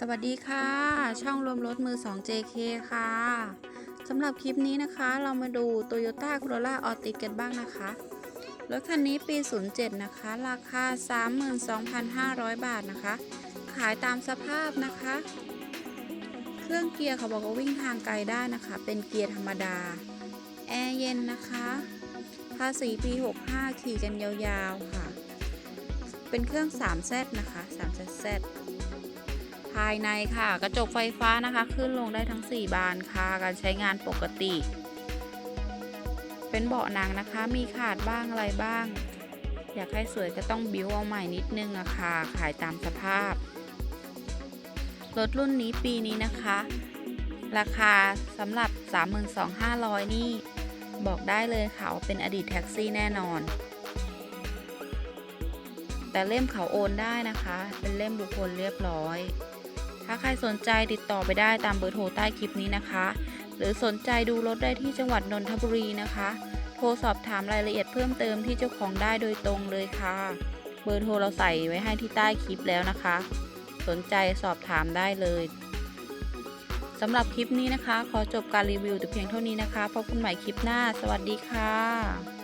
สวัสดีค่ะ ช่องรวมรถมือ 2 JK ค่ะสำหรับคลิปนี้นะคะ เรามาดู Toyota Corolla Altis กันบ้างนะคะ รถคันนี้ปี 07 นะคะ ราคา 32,500 บาทนะคะ ขายตามสภาพนะคะ เครื่องเกียร์เขาบอกว่าวิ่งทางไกลได้นะคะ เป็นเกียร์ธรรมดา แอร์เย็นนะคะ ภาษีปี 65 ขี่กันยาวๆค่ะ เป็นเครื่อง 3Z นะคะ 3Z ภายในค่ะ กระจกไฟฟ้านะคะ ขึ้นลงได้ทั้ง 4 บานค่ะการใช้งานปกติ เป็นเบาะหนังนะคะ มีขาดบ้างอะไรบ้าง อยากให้สวยก็ต้องบิ้วเอาใหม่นิดนึงอะค่ะ ขายตามสภาพ รถรุ่นนี้ปีนี้นะคะ ราคาสำหรับ 32,500 นี่ บอกได้เลยค่ะว่าเป็นอดีตแท็กซี่แน่นอนแต่เล่มเขาโอนได้นะคะ เป็นเล่มบุคคลเรียบร้อย ใครสนใจติดต่อไปได้ตามเบอร์โทรใต้คลิปนี้นะคะ หรือสนใจดูรถได้ที่จังหวัดนนทบุรีนะคะ โทรสอบถามรายละเอียดเพิ่มเติมที่เจ้าของได้โดยตรงเลยค่ะ เบอร์โทรเราใส่ไว้ให้ที่ใต้คลิปแล้วนะคะ สนใจสอบถามได้เลยสำหรับคลิปนี้นะคะ ขอจบการรีวิวแต่เพียงเท่านี้นะคะพบกันใหม่คลิปหน้า สวัสดีค่ะ